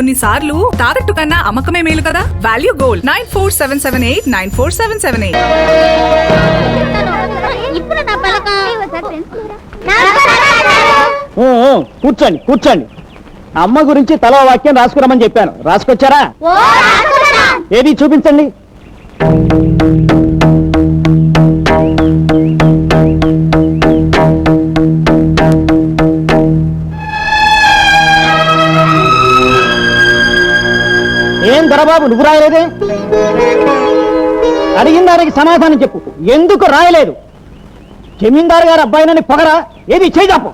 కొన్నిసార్లు తాకట్టు కన్నా అమ్మకమే మేలు కదా? Value gold nine four seven seven eight nine four seven seven eight కూర్చోండి కూర్చోండి. అమ్మ గురించి తలో వాక్యం రాసుకురమ్మని చెప్పాను. రాసుకొచ్చారా? ఏది చూపించండి? ఏం దొరబాబు నువ్వు రాయలేదే? అడిగిన దానికి సమాధానం చెప్పు. ఎందుకు రాయలేదు? జమీందారు గారు అబ్బాయినని పొగరా? ఏది చేజాపు?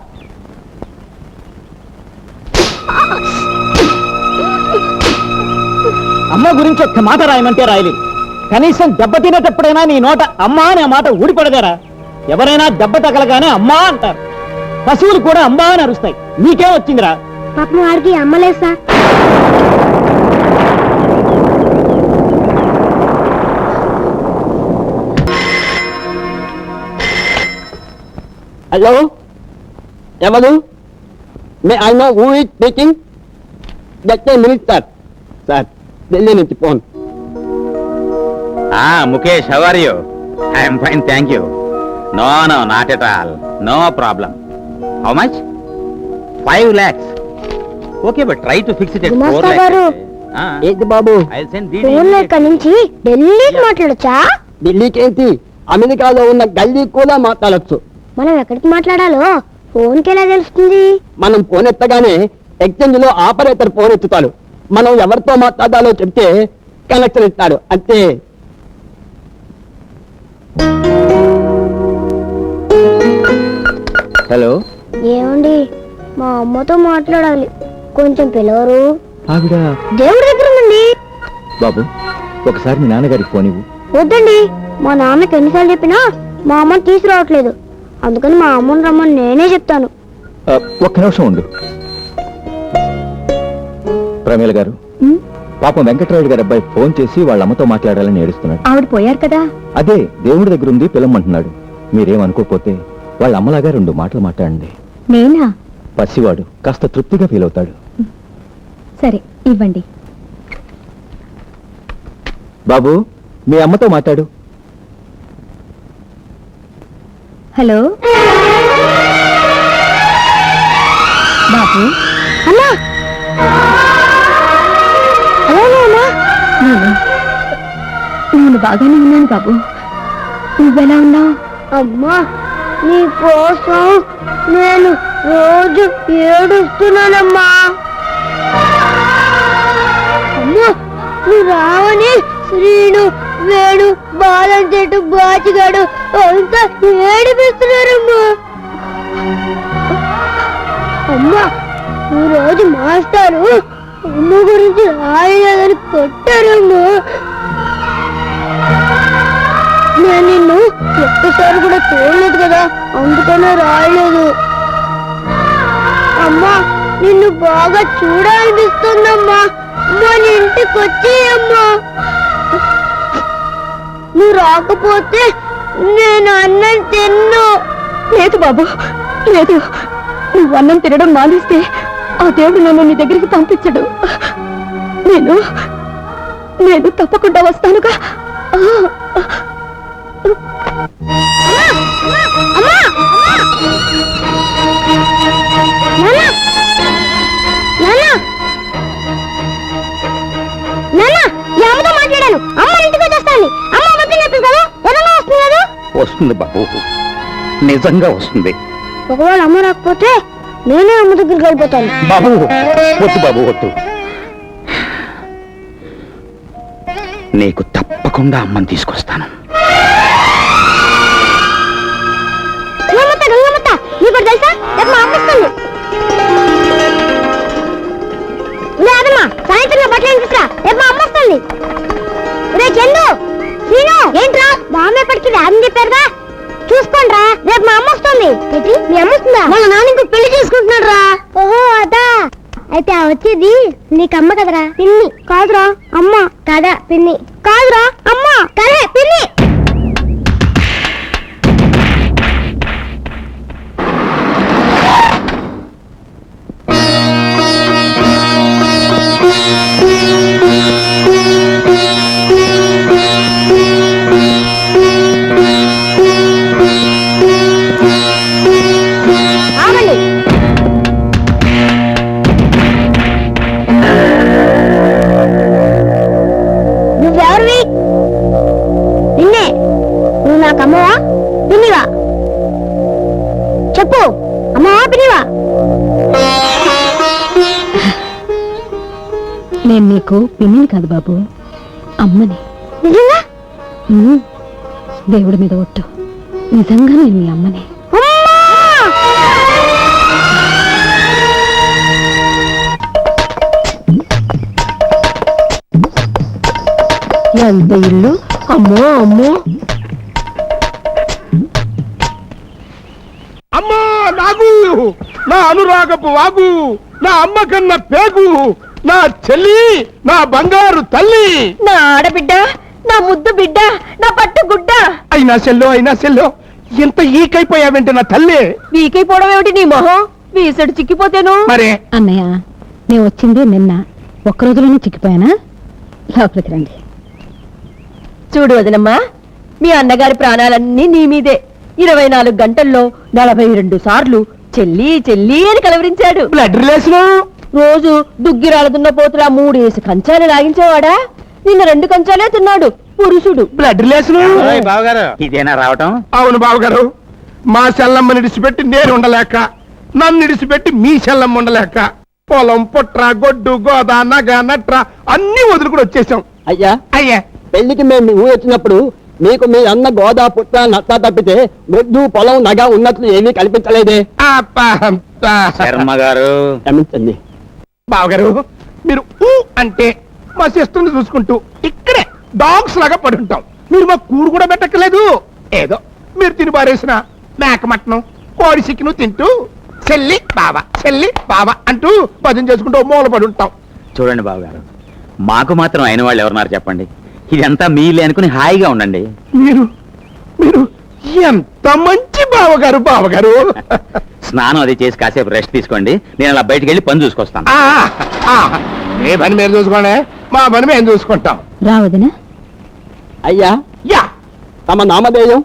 అమ్మ గురించి ఒక్క మాట రాయమంటే రాయలేదు. కనీసం దెబ్బతినేటప్పుడైనా నీ నోట అమ్మా అనే మాట ఊడిపడదారా. ఎవరైనా దెబ్బ తగలగానే అమ్మా అంటారు. పశువులు కూడా అమ్మా అని అరుస్తాయి. నీకేం వచ్చిందిరా? పాపం వాడికి అమ్మలేదు హలో ఎవరు may I know who is speaking just minute sir sir Delhi నుంచి phone Ah, Mukesh, how are you? I am fine, thank you. No, no, not at all. No problem. How much? Five lakhs. Okay, but try to fix it at four గుమాస్తా lakhs. గారు. Ah, ఏంటి బాబు I'll send DD. ఫోన్లో ఇక్కడ నుంచి ఢిల్లీకి మాట్లాడొచ్చా ఢిల్లీకి ఏంటి అమెరికాలో ఉన్న గల్లీ కూడా మాట్లాడచ్చు మనం ఎక్కడికి మాట్లాడాలో? ఫోన్కి ఎలా తెలుస్తుంది? మనం ఫోన్ ఎత్తగానే ఎక్స్చేంజ్లో ఆపరేటర్ ఫోన్ ఎత్తుతాడు. మనం ఎవరితో మాట్లాడాలో చెప్తే కనెక్షన్ ఇస్తాడు అంతే. హలో? ఏమండి? మా అమ్మతో మాట్లాడాలి. కొంచెం పిలవరు. ఆవిడ? దేవుడి దగ్గర ఉందండి. బాబు ఒకసారి మీ నాన్నగారికి ఫోన్ ఇవ్వు. వద్దండి. మా నాన్నకి ఎన్నిసార్లు చెప్పినా మా అమ్మని తీసుకురావట్లేదు. అందుకని మా అమ్మని రమ్మని నేనే చెప్తాను. ఒక్క నిమిషం ఉండు. ప్రమీల గారు ఉమ్, పాపం వెంకటరాయుడు గారి అబ్బాయి ఫోన్ చేసి వాళ్ళ అమ్మతో మాట్లాడాలని ఏడుస్తున్నాడు. ఆవిడ పోయారు కదా? అదే దేవుడి దగ్గర ఉంది పిల్లమంటున్నాడు మీరేమనుకోకపోతే వాళ్ళ అమ్మలాగా రెండు మాటలు మాట్లాడండి. నేనా? పసివాడు కాస్త తృప్తిగా ఫీల్ అవుతాడు. సరే ఇవ్వండి. బాబు మీ అమ్మతో మాట్లాడు. హలో? బాబు? అమ్మా నేను బాగానే ఉన్నాను బాబు. నువ్వెలా ఉన్నావు? అమ్మా నీ కోసం నేను రోజు ఏడుస్తున్నానమ్మా. అమ్మా నువ్వు రావని శ్రీను వేణు బాలం చెట్టు బాచిగాడు అంతా ఏడిపిస్తున్నారమ్మా అమ్మా ఈ రోజు మాస్టారు అమ్మ గురించి రాయలేదని కొట్టారమ్మా. నేను నిన్ను ఒక్కసారి కూడా చూడలేదు కదా అందుకనే రాయలేదు. అమ్మా నిన్ను బాగా చూడాలనిపిస్తుందమ్మా. మన ఇంటికి వచ్చేయమ్మా. నువ్వు రాకపోతే నేను అన్నం తిన్ను. లేదు బాబు లేదు. నువ్వు అన్నం తినడం మానేస్తే ఆ దేవుడు నన్ను నీ దగ్గరికి పంపించడు. నేను నేను తప్పకుండా వస్తానుగా. మాట్లాడాను వస్తుంది బాబు. నిజంగా వస్తుంది. ఒకవేళ అమ్మ రాకపోతే నేనే అమ్మ దగ్గరికి వెళ్ళిపోతాను. బాబు వద్దు బాబు వద్దు నీకు తప్పకుండా అమ్మని తీసుకొస్తాను. సాయంత్రం బట్టలు తీసుకురా? రేపు అమ్మ వస్తుంది. రే చందు ఏంట్రా? అమ్మ ఎప్పటికి రాదని చెప్పారుగా? చూసుకోండిరా రేపు మా అమ్మ వస్తుంది. ఏంటి? మీ అమ్మ వస్తుందా? వాళ్ళ నాన్న ఇంకో పెళ్ళి చేసుకుంటున్నాడు రా ఓహో అదా? అయితే ఆ వచ్చేది నీకు అమ్మ కదరా? పిన్ని. కాదురా అమ్మ. కాదా పిన్ని? కాదురా అమ్మ. కదే పిన్ని. అమ్మవా పిన్నివా. చెప్పు అమ్మవా పిన్నివా. నేను నీకు పిన్నిని కాదు బాబు అమ్మని. నిజంగా? దేవుడి మీద ఒట్టు. నిజంగా నేను మీ అమ్మని. ఎంత ఇల్లు? అమ్మో అమ్మా. నా అనురాగపు వాగు నా అమ్మ కన్న పేగు నా చెల్లి నా బంగారు తల్లి. నా ఆడబిడ్డ నా ముద్దు బిడ్డ నా పట్టు గుడ్డ. అయినా సెల్లో అయినా సెల్లో ఎంత ఈకైపోయావంటే నా తల్లి. వీకైపోవడం ఏమిటి నీ మొహం? వీసడు చిక్కిపోతేను? మరే. అన్నయ్య నేను వచ్చింది నిన్న. ఒక్క రోజులోనే చిక్కిపోయానా? లోపలికి రండి. చూడు వదనమ్మా మీ అన్నగారి ప్రాణాలన్నీ నీ మీదే. ఇరవై నాలుగు గంటల్లో నలభై రెండు సార్లు చెల్లి చెల్లి అని కలవరించాడు. బ్లడ్ రిలేషన్ రోజు దుగ్గిరాల దున్న పోతురా మూడేసి కంచాలు లాగించేవాడా? నిన్న రెండు కంచాలే తిన్నాడు పురుషుడు. బ్లడ్ రిలేషన్ బావగారు. ఇదేనా రావటం? అవును బావగారు. మా సెల్లమ్మని ఇడిచిపెట్టి నేను ఉండలేక నన్ను ఇడిచిపెట్టి మీ సెల్లమ్మ ఉండలేక పొలం పుట్ర గొడ్డు గోద నగ నట్ర అన్ని వదులుకుని వచ్చేసాం. అయ్యా అయ్యా. పెళ్ళికి మేము ఊరు వచ్చినప్పుడు మీకు మీ అన్న గోదా పుట్ట నత్త తప్పితే గొడ్డు పొలం నగ ఉన్నట్లు ఏమీ కల్పించలేదే. శర్మ గారు. క్షమించండి. బావగారు మీరు ఊ అంటే మా సిస్టర్ని చూసుకుంటూ ఇక్కడే డాగ్స్ లాగా పడుంటాం. మీరు మా కూడు కూడా పెట్టక్కలేదు ఏదో మీరు తిని పారేసిన మేక మటనం కోడి చికెను తింటూ చెల్లి బావ చెల్లి బావ అంటూ భజన చేసుకుంటూ మూల పడి ఉంటాం చూడండి బావగారు మాకు మాత్రం అయిన వాళ్ళు ఎవరున్నారు చెప్పండి? ఇదంతా మీలే అనుకుని హాయిగా ఉండండి. మీరు మీరు ఎంత మంచి బావగారు బావగారు. స్నానం అది చేసి కాసేపు రెస్ట్ తీసుకోండి. నేను అలా బయటికి వెళ్ళి పని చూసుకొస్తాను. ఆ, ఆ, ఏ పని మీరు చూసుకోండి. మా పని మేము చూసుకుంటాం. రావదనా అయ్యా. యా. తమ నామధేయం?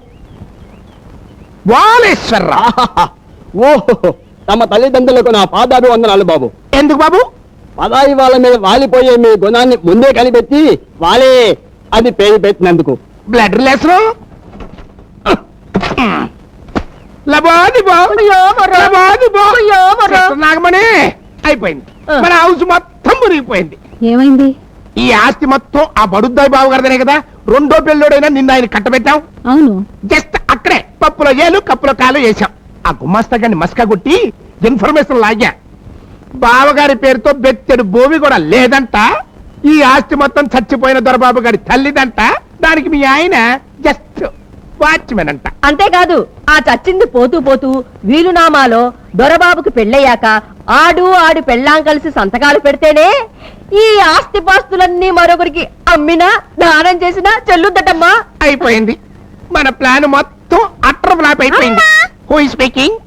వాలేశ్వరరావు ఆహాహా. ఓహో తమ తల్లిదండ్రులకు నా పాదాలు వందనాలు బాబు. ఎందుకు బాబు? పదాయి వాళ్ళ మీద వాలిపోయే మీ గుణాన్ని ముందే కనిపెట్టి వాలే అది పేరు పెట్టినందుకు. బ్లడ్ సిస్టర్ నాగమణి అయిపోయింది. మన హౌస్ మొత్తం మురిగిపోయింది. ఏమైంది? ఈ ఆస్తి మొత్తం ఆ బడుద్దాయి బాబు గారిదనే కదా? రెండో పెళ్ళోడైనా నిన్న ఆయన కట్టబెట్టాం. అవును. జస్ట్ అక్కడే పప్పులో ఏలు కప్పులో కాలు వేశాం. ఆ గుమాస్తా గారిని మస్కా కొట్టి ఇన్ఫర్మేషన్ లాగా. బావగారి పేరుతో బెత్తెడు భూమి కూడా లేదంట. ఈ ఆస్తి మొత్తం చచ్చిపోయిన దొరబాబు గారి తల్లిదంట. దానికి మీ ఆయన జస్ట్ వాచ్మెన్ అంట. అంతేకాదు ఆ చచ్చింది పోతూ పోతూ వీలునామాలో దొరబాబుకి పెళ్ళయ్యాక ఆడు ఆడు పెళ్ళాం కలిసి సంతకాలు పెడితేనే ఈ ఆస్తిపాస్తులన్నీ మరొకరికి అమ్మినా దానం చేసినా చెల్లుద్దటమ్మా. అయిపోయింది. మన ప్లాన్ మొత్తం అట్ర ఫ్లాప్ అయిపోయింది. హూ స్పీకింగ్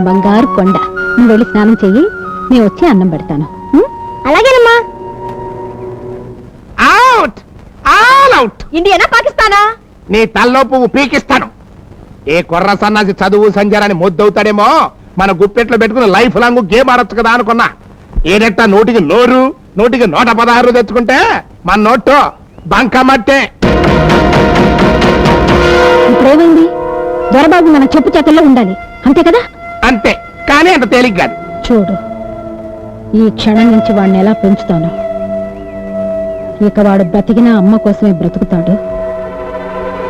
బంగారు కొండ. నువ్వు వెళ్ళి స్నానం చెయ్యి. నేను వచ్చి అన్నం పెడతాను. ఉం? అలాగేనమ్మా. అవుట్ ఆల్ అవుట్ ఇండియానా పాకిస్తానా? నీ తల్లో పువ్వు పీకిస్తాను. ఏ కుర్ర సన్నాసి చదువు సంజారాన్ని మొద్దవుతాడేమో? మన గుప్పెట్లో పెట్టుకుని లైఫ్ లాంగ్ గేమ్ ఆడొచ్చు కదా అనుకున్నా. ఏదట్టా నోటికి నోరు నోటికి నూట పదహారు తెచ్చుకుంటే మన నోటు బంకమట్టే ఇప్పుడేమైంది? దొరబాబు మన చెప్పు చేతల్లో ఉండాలి. అంతే కదా? అంతే. కానీ అంత తేలిక కాదు. చూడు ఈ క్షణం నుంచి వాడిని ఎలా పెంచుతాను. ఇక వాడు బ్రతికిన అమ్మ కోసమే బ్రతుకుతాడు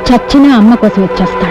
చచ్చిన అమ్మ కోసమే చేస్తాడు.